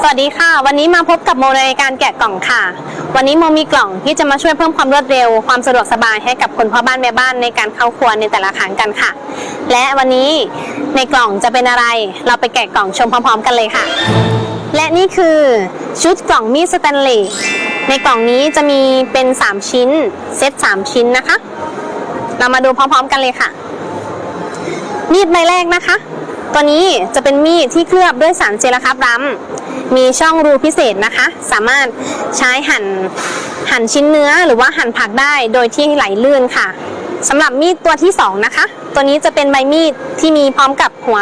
สวัสดีค่ะ วันนี้มาพบกับโมในการแกะกล่องค่ะ วันนี้โมมีกล่องที่จะมาช่วยเพิ่มความรวดเร็ว ความสะดวกสบายให้กับคนพ่อบ้านแม่บ้านในการเข้าครัวในแต่ละครั้งกันค่ะ และวันนี้ในกล่องจะเป็นอะไร เราไปแกะกล่องชมพร้อม ๆ กันเลยค่ะ และนี่คือชุดกล่องมีดสแตนเลสในกล่องนี้จะมีเป็น 3 ชิ้น เซต3 ชิ้นนะคะ เรามาดูพร้อม ๆ กันเลยค่ะมีดใบแรกนะคะ ตัวนี้จะเป็นมีดที่เคลือบด้วยสารเจลาครับรัมมีช่องรูพิเศษนะคะ สามารถใช้หั่นหั่นชิ้นเนื้อหรือว่าหั่นผักได้โดยที่ไหลลื่นค่ะสำหรับมีดตัวที่สองนะคะ ตัวนี้จะเป็นใบมีดที่มีพร้อมกับหัว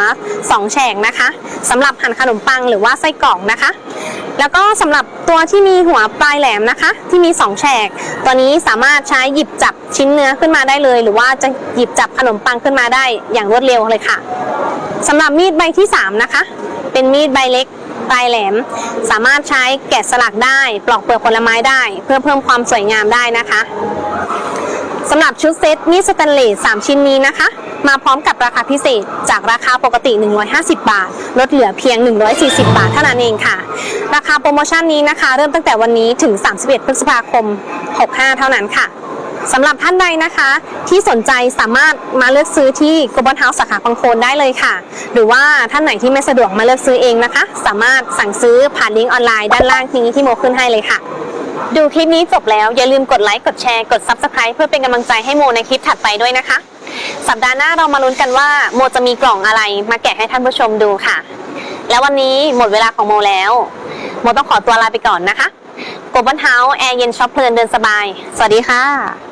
สองแฉกนะคะสำหรับหั่นขนมปังหรือว่าไส้กรอกนะคะ แล้วก็สำหรับตัวที่มีหัวปลายแหลมนะคะ ที่มี 2 แฉก ตัวนี้สามารถใช้หยิบจับชิ้นเนื้อขึ้นมาได้เลย หรือว่าจะหยิบจับขนมปังขึ้นมาได้อย่างรวดเร็วเลยค่ะ สำหรับมีดใบที่ 3 นะคะ เป็นมีดใบเล็กปลายแหลม สามารถใช้แกะสลักได้ ปลอกเปลือกผลไม้ได้ เพื่อเพิ่มความสวยงามได้นะคะสำหรับชุดเซตมีดสแตนเลส3ชิ้นนี้นะคะ มาพร้อมกับราคาพิเศษจากราคาปกติ 150 บาท ลดเหลือเพียง 140 บาทเท่านั้นเองค่ะ ราคาโปรโมชั่นนี้นะคะ เริ่มตั้งแต่วันนี้ถึง 31 พฤษภาคม 65 เท่านั้นค่ะ สำหรับท่านใดนะคะ ที่สนใจสามารถมาเลือกซื้อที่โกลบอลเฮาส์สาขาบางโคนได้เลยค่ะ หรือว่าท่านไหนที่ไม่สะดวกมาเลือกซื้อเองนะคะ สามารถสั่งซื้อผ่านลิงก์ออนไลน์ด้านล่างนี้ที่โมขึ้นให้เลยค่ะ ดูคลิปนี้จบแล้วอย่าลืมกดไลค์กดแชร์กด Subscribe เพื่อเป็นกำลังใจให้โมในคลิปถัดไปด้วยนะคะ สัปดาห์หน้าเรามาลุ้นกันว่าโมจะมีกล่องอะไรมาแกะให้ท่านผู้ชมดูค่ะ แล้ววันนี้หมดเวลาของโมแล้วโมต้องขอตัวลาไปก่อนนะคะกบบันเฮาแอร์เย็นช็อปเพลินเดินสบาย สวัสดีค่ะ